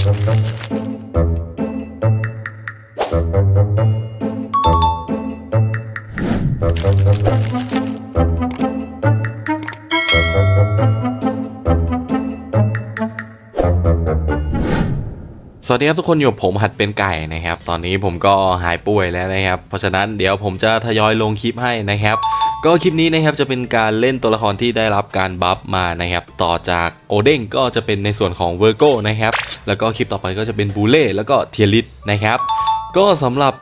สวัสดีครับทุกคนอยู่ผมหัดเป็นไก่นะครับ ตอนนี้ผมก็หายป่วยแล้วนะครับ เพราะฉะนั้นเดี๋ยวผมจะทยอยลงคลิปให้นะครับ ก็คลิปนี้นะครับจะเป็นการเล่นตัวละครที่ได้รับการบัฟมานะครับต่อจากโอเด้งก็จะเป็นในส่วนของเวอร์โกนะครับแล้วก็คลิปต่อไปก็จะเป็นบูเล่แล้วก็เทียริสนะครับก็สำหรับ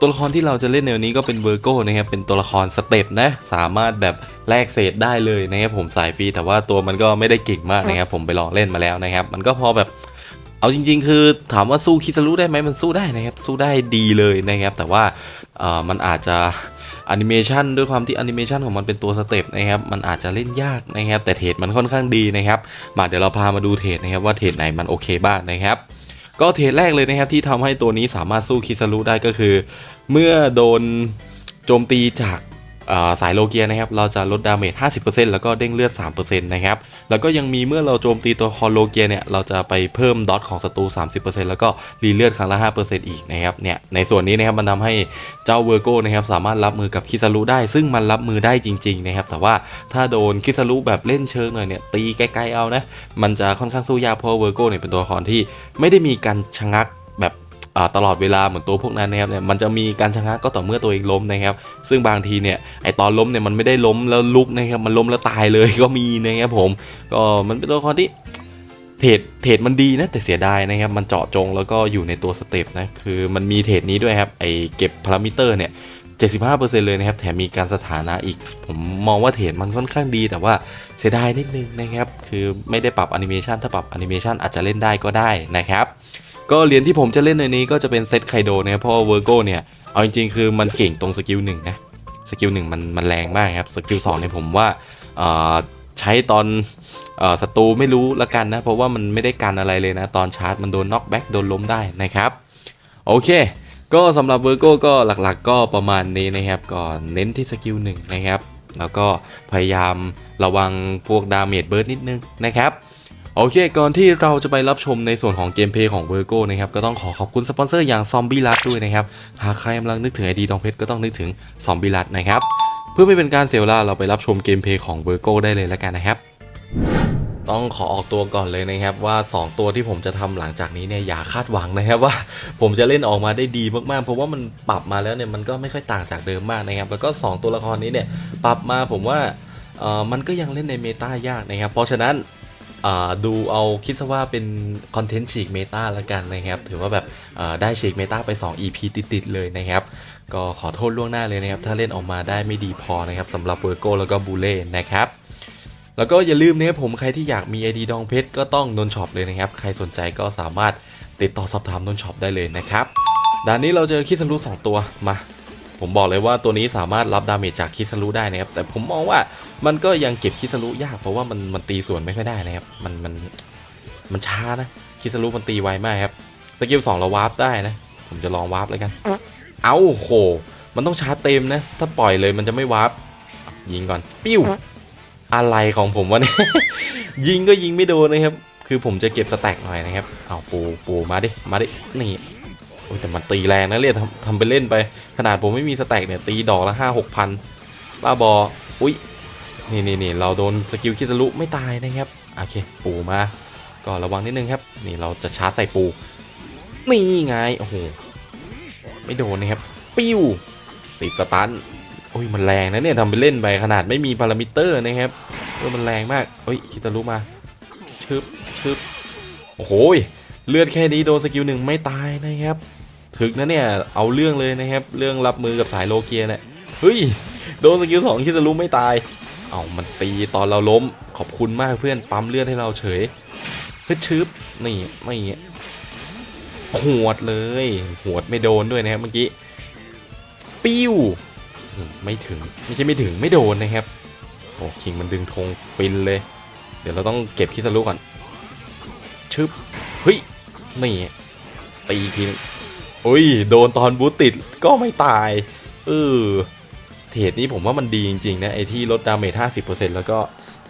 ตัวละครที่เราจะเล่นในวันนี้ก็เป็นเวอร์โกนะครับเป็นตัวละครสเต็ปนะสามารถแบบแลกเศษได้เลยนะครับผมสายฟรีแต่ว่าตัวมันก็ไม่ได้เก่งมากนะครับผมไปลองเล่นมาแล้วนะครับมันก็พอแบบ เอาจริง ๆ คือถามว่าสู้คิซารุได้ไหมมันสู้ได้นะครับ สู้ได้ดีเลยนะครับ แต่ว่ามันอาจจะแอนิเมชันด้วยความที่แอนิเมชันของมันเป็นตัวสเต็ปนะครับ มันอาจจะเล่นยากนะครับ แต่เทรดมันค่อนข้างดีนะครับ มาเดี๋ยวเราพามาดูเทรดนะครับว่าเทรดไหนมันโอเคบ้างนะครับก็เทรดแรกเลยนะครับที่ทำให้ตัวนี้สามารถสู้คิซารุได้ก็คือ เมื่อโดนโจมตีจาก สายโลเกียนะครับ เราจะลดดาเมจ 50%แล้วก็เด้งเลือด 3%นะครับ แล้วก็ยังมีเมื่อเราโจมตีตัวคอโลเกียเนี่ย เราจะไปเพิ่มดอทของศัตรู 30%แล้วก็รีเลือดครั้งละ 5%อีกนะครับ เนี่ย ในส่วนนี้นะครับมันทำให้เจ้าเวอร์โก้นะครับสามารถรับมือกับคิซารุได้ ซึ่งมันรับมือได้จริงๆนะครับ แต่ว่าถ้าโดนคิซารุแบบเล่นเชิงหน่อยเนี่ย ตีไกลๆเอานะ มันจะค่อนข้างสู้ยากเพราะเวอร์โก้เนี่ยเป็นตัวละครที่ไม่ได้มีการชะงักแบบ ตลอดเวลาเหมือนตัวพวกนั้นนะครับเนี่ยมันจะมีการชะงักก็ต่อเมื่อตัวเองล้มนะครับ ซึ่งบางทีเนี่ยไอตอนล้มเนี่ยมันไม่ได้ล้มแล้วลุกนะครับมันล้มแล้วตายเลยก็มีนะครับผมก็มันเป็นตัวละครที่เทรดเทรดมันดีนะแต่เสียดายนะครับ มันเจาะจงแล้วก็อยู่ในตัวสเต็ปนะคือมันมีเทรดนี้ด้วยครับไอเก็บพารามิเตอร์เนี่ย75%เลยนะครับ แถมมีการสถานะอีก ผมมองว่าเทรดมันค่อนข้างดี แต่ว่าเสียดายนิดนึงนะครับ คือไม่ได้ปรับแอนิเมชันถ้าปรับแอนิเมชันอาจจะเล่นได้ก็ได้นะครับ ก็เหรียญที่ผมจะเล่นในนี้ก็จะเป็นเซตไคโดนะครับเพราะว่าเวอร์โกเนี่ย เอาจริงๆคือมันเก่งตรงสกิลหนึ่งนะ สกิลหนึ่งมันมันแรงมากครับ สกิลสองเนี่ยผมว่าใช้ตอนศัตรูไม่รู้ละกันนะ เพราะว่ามันไม่ได้กันอะไรเลยนะ ตอนชาร์จมันโดนน็อกแบ็กโดนล้มได้นะครับ โอเค ก็สำหรับเวอร์โกก็หลักๆ ก็ประมาณนี้นะครับก็เน้นที่สกิลหนึ่งนะครับแล้วก็พยายามระวังพวกดาเมจเบิร์ดนิดนึงนะครับ โอเค ก่อนที่เราจะไปรับชมในส่วนของเกมเพลย์ของ Virgo นะครับ ก็ต้องขอขอบคุณสปอนเซอร์อย่างซอมบี้รัดด้วยนะครับ หากใครกำลังนึกถึงไอดีดองเพชรก็ต้องนึกถึงซอมบี้รัดนะครับ เพื่อไม่เป็นการเสียเวลาเราไปรับชมเกมเพลย์ของ Virgo ได้เลยแล้วกันนะครับต้องขอออกตัวก่อนเลยนะครับว่า 2 ตัวที่ผมจะทำหลังจากนี้เนี่ยอย่าคาดหวังนะครับว่า ผมจะเล่นออกมาได้ดีมากๆ เพราะว่ามันปรับมาแล้วเนี่ยมันก็ไม่ค่อยต่างจากเดิมมากนะครับ แล้วก็ 2 ตัวละครนี้เนี่ยปรับมาผมว่ามันก็ยังเล่นในเมตายากนะครับ เพราะฉะนั้น ดูเอาคิดซะว่าเป็นคอนเทนต์ฉีกเมตาละกันนะครับ ถือว่าแบบได้ฉีกเมตาไป 2 EP ติดๆเลยนะครับ ก็ขอโทษล่วงหน้าเลยนะครับ ถ้าเล่นออกมาได้ไม่ดีพอนะครับสำหรับเวอร์โกแล้วก็บูเล่นะครับแล้วก็อย่าลืมนะครับผมใครที่อยากมี ID ดองเพชรก็ต้องนนช็อปเลยนะครับ ใครสนใจก็สามารถติดต่อสอบถามนนช็อปได้เลยนะครับด่านนี้เราเจอคิสรุสองตัวมา ผมบอกเลยว่าตัวนี้สามารถรับดาเมจจากคิสรุได้นะครับ แต่ผมมองว่ามันก็ยังเก็บคิสรุยากเพราะว่ามันมันตีส่วนไม่ค่อยได้นะครับ มันมันมันช้านะคิสรุมันตีไวมากครับ สกิลสองเราวาร์ปได้นะ ผมจะลองวาร์ปเลยกัน เอาโห มันต้องชาร์จเต็มนะ ถ้าปล่อยเลยมันจะไม่วาร์ป ยิงก่อน ปิ้ว อะไรของผมวะเนี่ย ยิงก็ยิงไม่โดนนะครับ คือผมจะเก็บสแต็กหน่อยนะครับ เอาปูปูมาดิ มาดิ นี่ อ้แต่มันตีแรงนะเรียกทำทำไปเล่นไป ขนาดผมไม่มีสแต็กเนี่ยตีดอกละห้าหกพันบ้าบอ อุ้ยนี่นี่นี่เราโดนสกิลคิดทะลุไม่ตายนะครับ โอเค ปูมา ก็ระวังนิดนึงครับ นี่เราจะชาร์จใส่ปูนี่ไง โอ้โห ไม่โดนนะครับ ปิ้ว ติดสตันโอ้ย มันแรงนะเนี่ยทำไปเล่นไปขนาดไม่มีพารามิเตอร์นะครับเออมันแรงมากเฮ้ย คิตารุมา ชึบชึบโอ้โหยเลือดแค่นี้โดนสกิลหนึ่งไม่ตายนะครับ ถึกนะเนี่ย เอาเรื่องเลยนะครับ เรื่องรับมือกับสายโลเกียเนี่ย เฮ้ย โดนสกิลสองคิตารุไม่ตาย เอามันตีตอนเราล้ม ขอบคุณมากเพื่อน ปั๊มเลือดให้เราเฉยเฮ้ยชึบนี่ไม่หวดเลย หวดไม่โดนด้วยนะครับเมื่อกี้ ปิ้ว ไม่ถึง ไม่ใช่ไม่ถึง ไม่โดนนะครับ โอ้คิงมันดึงธงฟินเลย เดี๋ยวเราต้องเก็บคิสรุก่อน ชึบ เฮ้ย นี่ตีทีนึง อ้ยโดนตอนบูตติดก็ไม่ตายเออเทรดนี้ผมว่ามันดีจริงๆนะไอที่ลดดาเมจ50%แล้วก็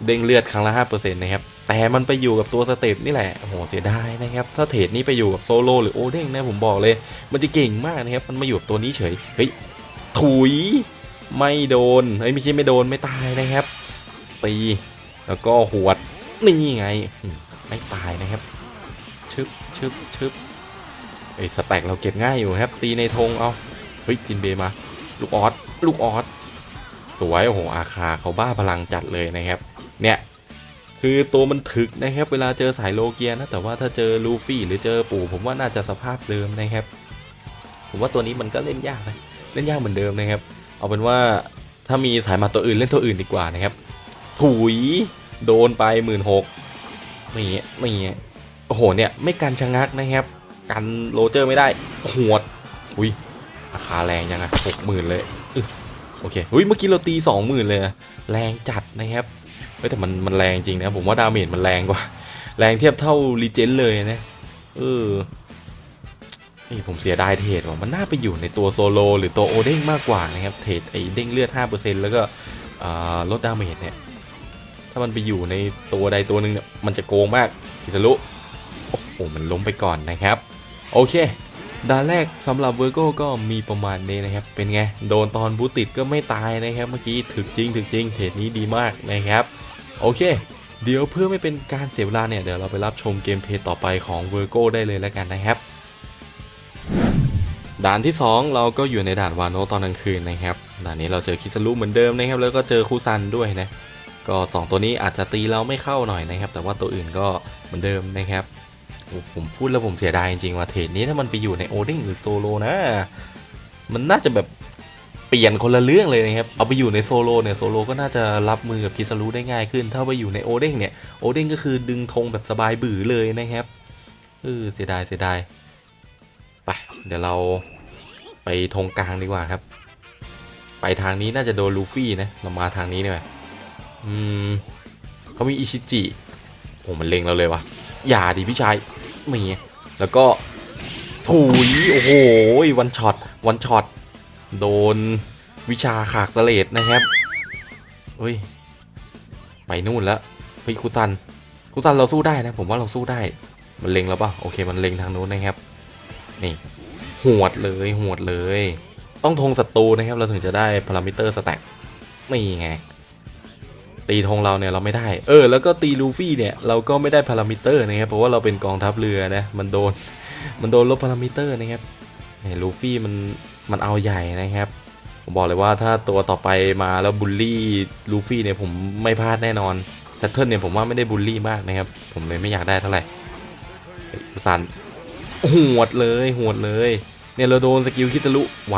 เด้งเลือดครั้งละ 5%นะครับ แต่มันไปอยู่กับตัวสเตปนี่แหละ โอ้โห เสียดายนะครับ ถ้าเทรดนี้ไปอยู่กับโซโลหรือโอเด้งนะผมบอกเลย มันจะเก่งมากนะครับ มันมาอยู่กับตัวนี้เฉย เฮ้ย ถุย ไม่โดน เฮ้ยไม่ใช่ไม่โดนไม่ตายนะครับ ตี แล้วก็หวด นี่ไง ไม่ตายนะครับ ชึบชึบชึบ ไอ้สแต็กเราเก็บง่ายอยู่ครับ ตีในธงเอาเฮ้ยจินเบมา ลูกออสลูกออสสวยโอ้โหอาคาเขาบ้าพลังจัดเลยนะครับ เนี่ยคือตัวมันถึกนะครับ เวลาเจอสายโลเกียนะแต่ว่าถ้าเจอลูฟี่หรือเจอปู่ ผมว่าน่าจะสภาพเดิมนะครับ ผมว่าตัวนี้มันก็เล่นยากนะเล่นยากเหมือนเดิมนะครับ เอาเป็นว่าถ้ามีสายมาตัวอื่นเล่นตัวอื่นดีกว่านะครับ ถุยโดนไปหมื่นหกนี่นี่โอ้โหเนี่ยไม่กันชะงักนะครับ กันโรเจอร์ไม่ได้หวดอุ้ยราคาแรงยังไงหกหมื่นเลยอึโอเคอุ้ยเมื่อกี้เราตีสองหมื่นเลยอะแรงจัดนะครับเฮ้ยแต่มันมันแรงจริงนะผมว่าดาเมจมันแรงกว่า แรงเทียบเท่ารีเจนเลยนะเออนี่ผมเสียดายเทรดว่ะมันน่าไปอยู่ในตัวโซโลหรือตัวโอเด้งมากกว่านะครับเทรดไอ้เด้งเลือด 5%แล้วก็ลดดาเมจเนี่ยถ้ามันไปอยู่ในตัวใดตัวหนึ่งเนี่ยมันจะโกงมากทิทะลุโอ้โหมันล้มไปก่อนนะครับ โอเคด่านแรกสำหรับเวอร์โก้ก็มีประมาณนี้นะครับ เป็นไง โดนตอนบูติดก็ไม่ตายนะครับ เมื่อกี้ถึกจริงถึกจริงเทรดนี้ดีมากนะครับ โอเค เดี๋ยวเพื่อไม่เป็นการเสียเวลาเนี่ย เดี๋ยวเราไปรับชมเกมเพลย์ต่อไปของเวอร์โก้ได้เลยแล้วกันนะครับ ด่านที่ 2 เราก็อยู่ในด่านวานโนตอนกลางคืนนะครับ ด่านนี้เราเจอคิสรุเหมือนเดิมนะครับ แล้วก็เจอคูซันด้วยนะ ก็ 2 ตัวนี้อาจจะตีเราไม่เข้าหน่อยนะครับ แต่ว่าตัวอื่นก็เหมือนเดิมนะครับ ผมพูดแล้วผมเสียดายจริงๆว่าเทรดนี้ถ้ามันไปอยู่ในโอดิ้งหรือโซโลนะ มันน่าจะแบบเปลี่ยนคนละเรื่องเลยนะครับ เอาไปอยู่ในโซโลเนี่ยโซโลก็น่าจะรับมือกับคิสรุได้ง่ายขึ้น ถ้าไปอยู่ในโอดิ้งเนี่ยโอดิ้งก็คือดึงธงแบบสบายบื้อเลยนะครับเออเสียดายเสียดายไปเดี๋ยวเราไปธงกลางดีกว่าครับ ไปทางนี้น่าจะโดนลูฟี่นะเรามาทางนี้เนี่ยอืมเขามีอิชิจิโอ้มันเล็งเราเลยว่ะ อย่าดิพี่ชายมีแล้วก็ถุยโอ้โหวันช็อตวันช็อตโดนวิชาขากสเลดนะครับเฮ้ยไปนู่นแล้วเฮ้ยคุซันคุซันเราสู้ได้นะ ผมว่าเราสู้ได้ มันเล็งแล้วป่ะโอเค มันเล็งทางนู้นนะครับนี่หวดเลยหวดเลย ต้องธงศัตรูนะครับ เราถึงจะได้พารามิเตอร์สแต็กนี่ไง ตีธงเราเนี่ยเราไม่ได้ เออ แล้วก็ตีลูฟี่เนี่ยเราก็ไม่ได้พารามิเตอร์นะครับ เพราะว่าเราเป็นกองทัพเรือนะ มันโดน มันโดนลบพารามิเตอร์นะครับเนี่ยลูฟี่มัน มันเอาใหญ่นะครับ ผมบอกเลยว่าถ้าตัวต่อไปมาแล้วบูลลี่ลูฟี่เนี่ยผมไม่พลาดแน่นอนแซตเทิลเนี่ยผมว่าไม่ได้บูลลี่มากนะครับ ผมเลยไม่อยากได้เท่าไหร่คุซันหวดเลยหวดเลย เนี่ยเราโดนสกิลคิตารุไหว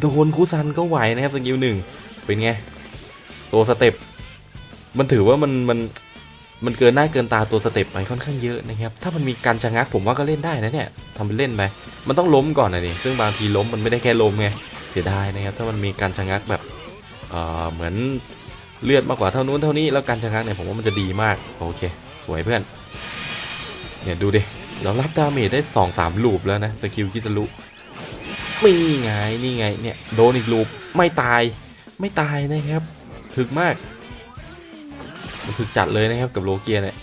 โดนคุซันก็ไหวนะครับสกิลหนึ่งเป็นไง ตัวสเต็ป มันถือว่ามันมันมันเกินหน้าเกินตาตัวสเต็ปไปค่อนข้างเยอะนะครับ ถ้ามันมีการชะงักผมว่าก็เล่นได้นะเนี่ยทำเป็นเล่นไป มันต้องล้มก่อนนะนี่ซึ่งบางทีล้มมันไม่ได้แค่ล้มไง เสียดายนะครับ ถ้ามันมีการชะงักแบบเอ่อเหมือนเลือดมากกว่าเท่านู้นเท่านี้ แล้วการชะงักเนี่ยผมว่ามันจะดีมาก โอเค สวยเพื่อน เนี่ยดูดิ เรารับดาเมจได้สองสามลูปแล้วนะสกิลคิสรุนี่ไงนี่ไงเนี่ยโดนอีกลูปไม่ตายไม่ตายนะครับถึกมาก มันถึกจัดเลยนะครับกับโลเกียเนี่ย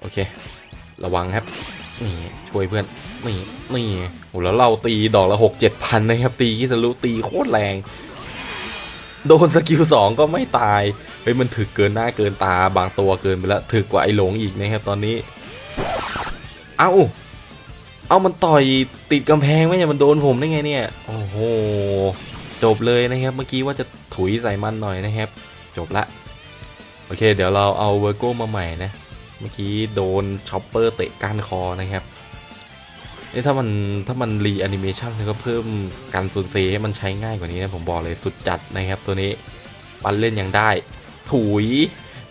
โอเค ระวังครับนี่ช่วยเพื่อนนี่นี่โหแล้วเราตีดอกละหกเจ็ดพันนะครับ ตีคิสรุตีโคตรแรง โดนสกิลสองก็ไม่ตายเฮ้ยมันถึกเกินหน้าเกินตาบางตัวเกินไปแล้วถึกกว่าไอ้หลงอีกนะครับตอนนี้ เอ้าเอามันต่อยติดกำแพงไม่ใช่มันโดนผมได้ไงเนี่ย โอ้โห จบเลยนะครับ เมื่อกี้ว่าจะถุยใส่มันหน่อยนะครับ จบละ โอเค เดี๋ยวเราเอาเวอร์โก้มาใหม่นะ เมื่อกี้โดนช็อปเปอร์เตะก้านคอนะครับนี่ถ้ามันถ้ามันรีแอนิเมชันก็เพิ่มการสูญเซให้มันใช้ง่ายกว่านี้นะ ผมบอกเลยสุดจัดนะครับตัวนี้ปันเล่นยังได้ ถุย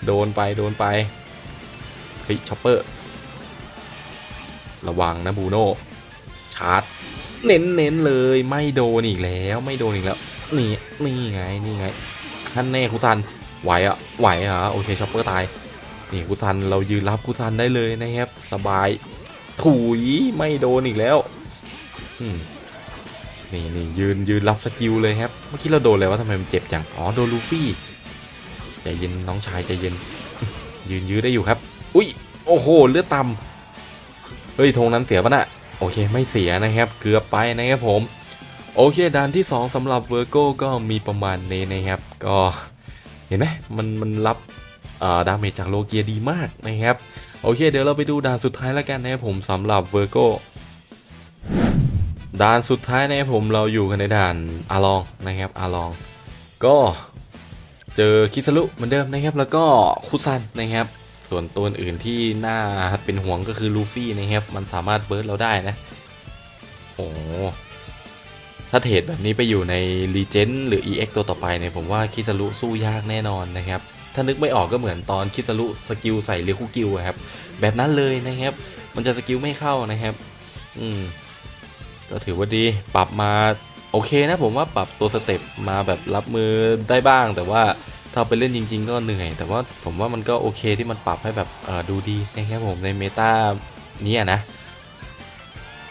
โดนไปโดนไป เฮ้ยช็อปเปอร์ ระวังนะบูโน่ชาร์จ เน้นเน้นๆเลยไม่โดนอีกแล้ว ไม่โดนอีกแล้ว นี่นี่ไงนี่ไงท่านแน่คุซัน ไหวอะไหวเหรอโอเคช็อปเปอร์ตาย นี่คุซันเรายืนรับคุซันได้เลยนะครับ สบาย ถุยไม่โดนอีกแล้วนี่นี่ยืนยืนรับสกิลเลยครับ เมื่อกี้เราโดนเลยว่าทำไมมันเจ็บจัง อ๋อโดนลูฟี่ใจเย็นน้องชายใจเย็น ยืนยื้อได้อยู่ครับ อุ้ยโอ้โหเลือดต่ำเฮ้ยธงนั้นเสียปะน่ะโอเคไม่เสียนะครับ เกือบไปนะครับผม โอเคด่านที่ 2สำหรับเวอร์โกก็มีประมาณนี้นะครับ ก็ เห็นไหมมันมันรับดาเมจจากโลเกียดีมากนะครับ โอเค เดี๋ยวเราไปดูด่านสุดท้ายแล้วกันนะครับผมสำหรับเวอร์โกด่านสุดท้ายนะครับผมเราอยู่กันในด่านอาลองนะครับอาลอง ก็เจอคิสลุเหมือนเดิมนะครับ แล้วก็คุซันนะครับ ส่วนตัวอื่นที่น่าเป็นห่วงก็คือลูฟี่นะครับ มันสามารถเบิร์ดเราได้นะ โอ้ ถ้าเทรดแบบนี้ไปอยู่ในรีเจนหรือ EX ตัวต่อไปเนี่ยผมว่าคิสลุสู้ยากแน่นอนนะครับ ถ้านึกไม่ออกก็เหมือนตอนคิสลุสกิลใส่เรียคุกิวครับ แบบนั้นเลยนะครับ มันจะสกิลไม่เข้านะครับ อืมก็ถือว่าดีปรับมาโอเคนะผมว่าปรับตัวสเต็ปมาแบบรับมือได้บ้าง แต่ว่าถ้าไปเล่นจริง ๆ ก็เหนื่อย แต่ว่าผมว่ามันก็โอเคที่มันปรับให้แบบดูดีนะครับผมในเมตาเนี้ยนะ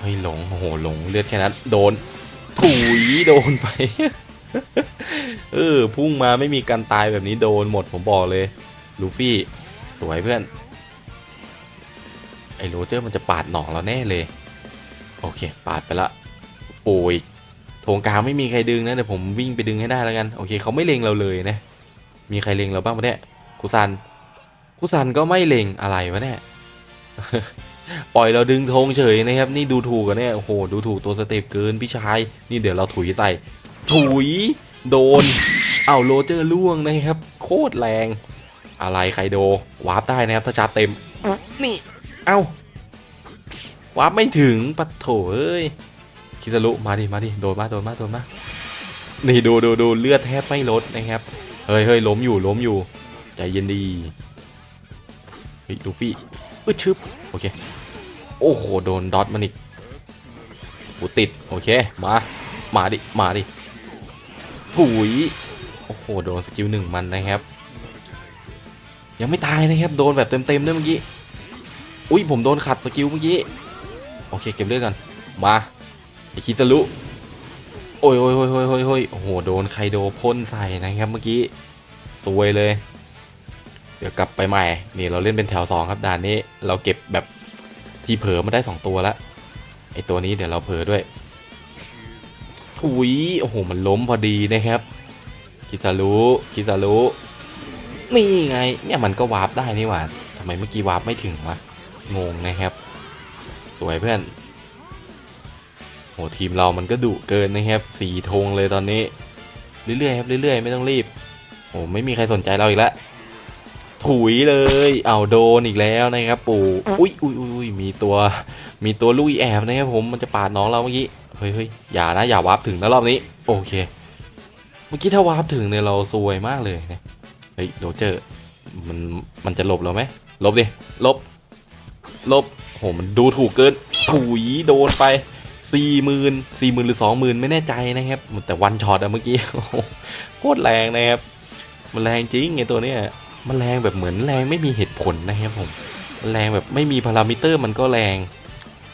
เฮ้ยหลงโอ้โหหลงเลือดแค่นั้นโดน ถุยโดนไป เออ พุ่งมาไม่มีการตายแบบนี้โดนหมดผมบอกเลย ลูฟี่ สวยเพื่อน ไอ้โรเจอร์มันจะปาดหนองเราแน่เลย โอเค ปาดไปละโอ้ยโถงกลางไม่มีใครดึงนะเดี๋ยวผมวิ่งไปดึงให้ได้แล้วกัน โอเคเขาไม่เล็งเราเลยนะ มีใครเล็งเราบ้างปะเนี่ยคุซันคุซันก็ไม่เล็งอะไรวะเนี่ย ปล่อยเราดึงธงเฉยนะครับ นี่ดูถูกกันเนี่ยโอ้โหดูถูกตัวสเต็ปเกินพี่ชาย นี่เดี๋ยวเราถุยใส่ถุยโดนเอาโรเจอร์ล่วงนะครับ โคตรแรง อะไรใครโดวาร์ปได้นะครับถ้าชาร์จเต็มนี่เอ้าวาร์ปไม่ถึงปัดโถเอ้ยคิซารุมาดิมาดิโดนมาโดนมาโดนมานี่ดูดูดูเลือดแทบไม่ลดนะครับเฮ้ยเฮ้ยล้มอยู่ล้มอยู่ใจเย็นดีเฮ้ยลูฟี่ อึชึบโอเคโอ้โหโดนดอทมันอีกกูติดโอเคมามาดิมาดิถุยโอ้โหโดนสกิลหนึ่งมันนะครับ ยังไม่ตายนะครับโดนแบบเต็มๆด้วยเมื่อกี้อุ้ยผมโดนขัดสกิลเมื่อกี้โอเคเก็บเลือดก่อนมาไอคิซารุโอ้ยโอ้ยโอ้ยโอ้ยโอ้ยโอ้ยโอ้โหโดนไคโดพ่นใส่นะครับเมื่อกี้สวยเลย ดี๋ยวกลับไปใหม่ นี่เราเล่นเป็นแถว 2 ครับด่านนี้เราเก็บแบบที่เผลอมาได้ 2 ตัวแล้วไอตัวนี้เดี๋ยวเราเผลอด้วย ถุย โอ้โห มันล้มพอดีนะครับ คิซารุคิซารุนี่ไง เนี่ยมันก็วาร์ปได้นี่หว่าทำไมเมื่อกี้วาร์ปไม่ถึงวะ งงนะครับ สวยเพื่อนโหทีมเรามันก็ดุเกินนะครับสีธงเลยตอนนี้ เรื่อยๆครับเรื่อยๆ ไม่ต้องรีบโหไม่มีใครสนใจเราอีกแล้ว ถุยเลย เอาโดนอีกแล้วนะครับปู่อุ้ยอุ้ยอุ้ยมีตัวมีตัวลุยแอบนะครับผมมันจะปาดน้องเราเมื่อกี้เฮ้ยเฮ้ยอย่านะอย่าวาร์ปถึงนะรอบนี้ โอเค เมื่อกี้ถ้าวาร์ปถึงเนี่ยเราซวยมากเลยนะเฮ้ยโรเจอร์มันมันจะหลบเราไหมหลบดิลบลบโหมันดูถูกเกินถุยโดนไปสี่หมื่นสี่หมื่นหรือสองหมื่นไม่แน่ใจนะครับ แต่วันช็อตอะเมื่อกี้โคตรแรงนะครับมันแรงจริงไงตัวเนี้ย มันแรงแบบเหมือนแรงไม่มีเหตุผลนะครับผมแรงแบบไม่มีพารามิเตอร์มันก็แรง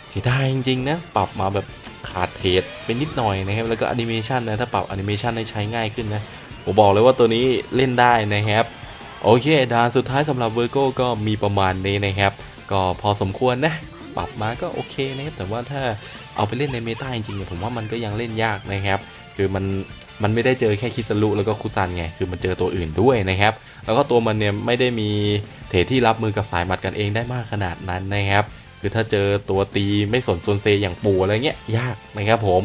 เสียดายจริงๆนะปรับมาแบบขาดเทสไปนิดหน่อยนะครับแล้วก็แอนิเมชันนะถ้าปรับแอนิเมชันให้ใช้ง่ายขึ้นนะผมบอกเลยว่าตัวนี้เล่นได้นะครับโอเคด่านสุดท้ายสำหรับเวอร์โกก็มีประมาณนี้นะครับ ก็พอสมควรนะปรับมาก็โอเคนะครับแต่ว่าถ้าเอาไปเล่นในเมตาจริงๆเนี่ยผมว่ามันก็ยังเล่นยากนะครับ คือมันมันไม่ได้เจอแค่คิสลุแล้วก็คุซันไงคือมันเจอตัวอื่นด้วยนะครับ แล้วก็ตัวมันเนี่ยไม่ได้มีเทรดที่รับมือกับสายหมัดกันเองได้มากขนาดนั้นนะครับ คือถ้าเจอตัวตีไม่สนโซนเซอย่างปูอะไรเงี้ยยากนะครับผม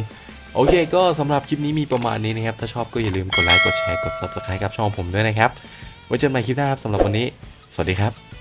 โอเคก็สำหรับคลิปนี้มีประมาณนี้นะครับ ถ้าชอบก็อย่าลืมกดไลค์กดแชร์กด subscribe กับช่องผมด้วยนะครับ ไว้เจอกันใหม่คลิปหน้าครับสำหรับวันนี้ สวัสดีครับ